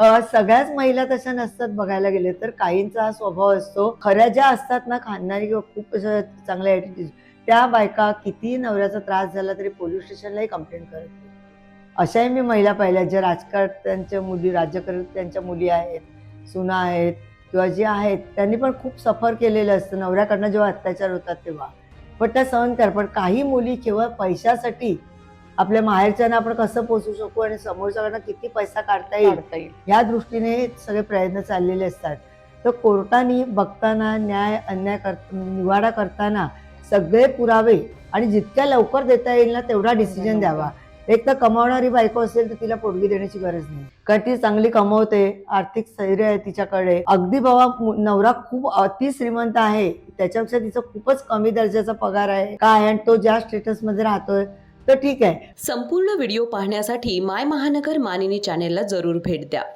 सगळ्याच महिला तशा नसतात बघायला गेले तर. काहींचा हा स्वभाव असतो. खऱ्या ज्या असतात ना खानदानी किंवा खूप चांगल्या ॲटिट्यूड त्या बायका कितीही नवऱ्याचा त्रास झाला तरी पोलीस स्टेशनलाही कंप्लेंट करत नाही अशाही मी महिला पाहिल्या ज्या राजकारण्यांच्या मुली राज्यकर्त्यांच्या मुली आहेत सुना आहेत किंवा जे आहेत त्यांनी पण खूप सफर केलेलं असतं. नवऱ्याकडनं जेव्हा अत्याचार होतात तेव्हा. पण त्या सहन कर पण काही मुली केवळ पैशासाठी आपल्या माहेरच्यांना आपण कसं पोचू शकू आणि समोरच्याकडनं किती पैसा काढता येईल या दृष्टीने सगळे प्रयत्न चाललेले असतात. तर कोर्टाने बघताना न्याय अन्याय कर निवाडा करताना सगळे पुरावे आणि जितक्या लवकर देता येईल ना तेवढा डिसिजन द्यावा. एक तर कमावणारी बायको असेल तर तिला पोटगी देण्याची गरज नाही. कारण ती चांगली कमवते आर्थिक स्थैर्य आहे तिच्याकडे. अगदी बाबा नवरा खूप अति श्रीमंत आहे. त्याच्यापेक्षा तिचा खूपच कमी दर्जाचा पगार आहे. काय आणि तो ज्या स्टेटसमध्ये राहतोय तर ठीक आहे. संपूर्ण व्हिडिओ पाहण्यासाठी माय महानगर मानिनी चॅनेलला जरूर भेट द्या.